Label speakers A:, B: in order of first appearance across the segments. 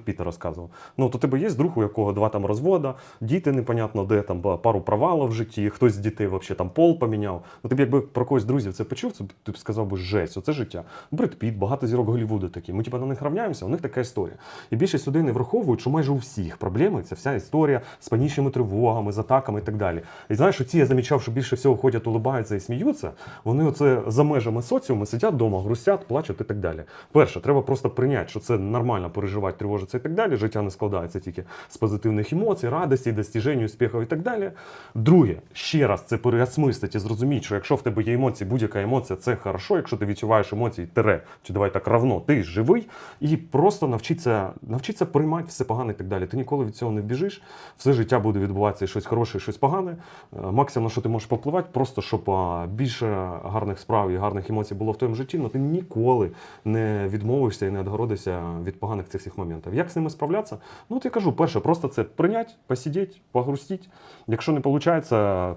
A: Бред Піта розказував. Ну, то тебе є друг, у якого два там розвода, діти непонятно де, там пару провалів в житті, хтось з дітей взагалі там пол поміняв. Ну, ти б якби про когось друзів це почув, це ти б сказав би жесть, оце життя. Бред Піт, багато зірок Голлівуду такі. Ми типа на них равняємося, у них така історія. І більшість людей не враховують, що майже у всіх проблеми це вся історія з панічними тривогами, з атаками і так далі. І знаєш, ці я замічав, що більше всього ходять, улибаються і сміються. Вони оце за межами соціуму сидять вдома, грустять, плачуть і так далі. Перше, треба просто прийняти, що це нормально переживати, тривожитися і так далі. Життя не складається тільки з позитивних емоцій, радості, достіжень, успіхів і так далі. Друге, ще раз це переосмислити і зрозуміти, що якщо в тебе є емоції, будь-яка емоція це хорошо, якщо ти відчуваєш емоції, тере, чи давай так равно, ти живий, і просто навчитися, навчитися приймати все погане і так далі. Ти ніколи від цього не біжиш, все життя буде відбуватися і щось хороше, і щось погане. Е, Максимум, що ти можеш попливати, просто щоб більше гарних справ і гарних емоцій було в твоєму житті, але ти ніколи не відмовишся і не відгородишся від поганих цих всіх моментів. Як з ними справлятися? Ну, от я кажу, перше, просто це прийняти, посидіти, погрустити. Якщо не виходить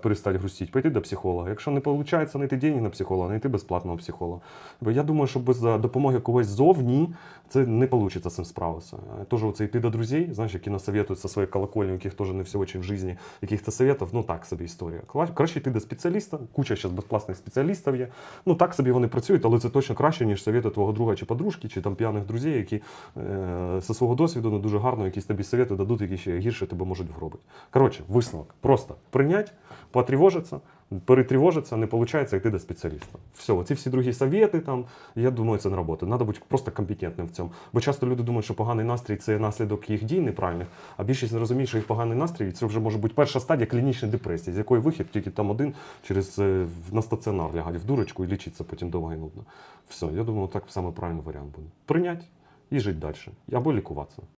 A: перестати грустити, пойти до психолога. Якщо не виходить знайти деньги на психолога, знайти безплатного психолога. Бо я думаю, що без е, допомоги когось зовні це не вийде з цим справитися. Тоже оце йти до друзей, знаєш, які насоветують со своєї колокольні, у яких теж не все очень в житті, яких-то советів, ну так собі історія. Краще йти до спеціаліста, куча зараз безплатних спеціалістів є. Ну так собі вони працюють, але це точно краще, ніж совєти твого друга чи подружки, чи там п'яних друзей, які е, зі свого досвіду не дуже гарно якісь тобі совєти дадуть, які ще гірше тебе можуть вгробити. Коротше, висновок. Просто прийняти, потривожитися, перетривожитися, не виходить йти до спеціаліста. Все, ці всі другі совєти там, я думаю, це не робота. Треба бути просто компетентним в цьому. Бо часто люди думають, що поганий настрій це наслідок їх дій неправильних, а більшість не розуміє, що їх поганий настрій це вже може бути перша стадія клінічної депресії, з якої вихід тільки там один через е, на стаціонар лягати в дурочку і лічитися потім довго і нудно. Все, я думаю, так саме правильний варіант буде. Прийняти і дальше. Я Або лікуватися.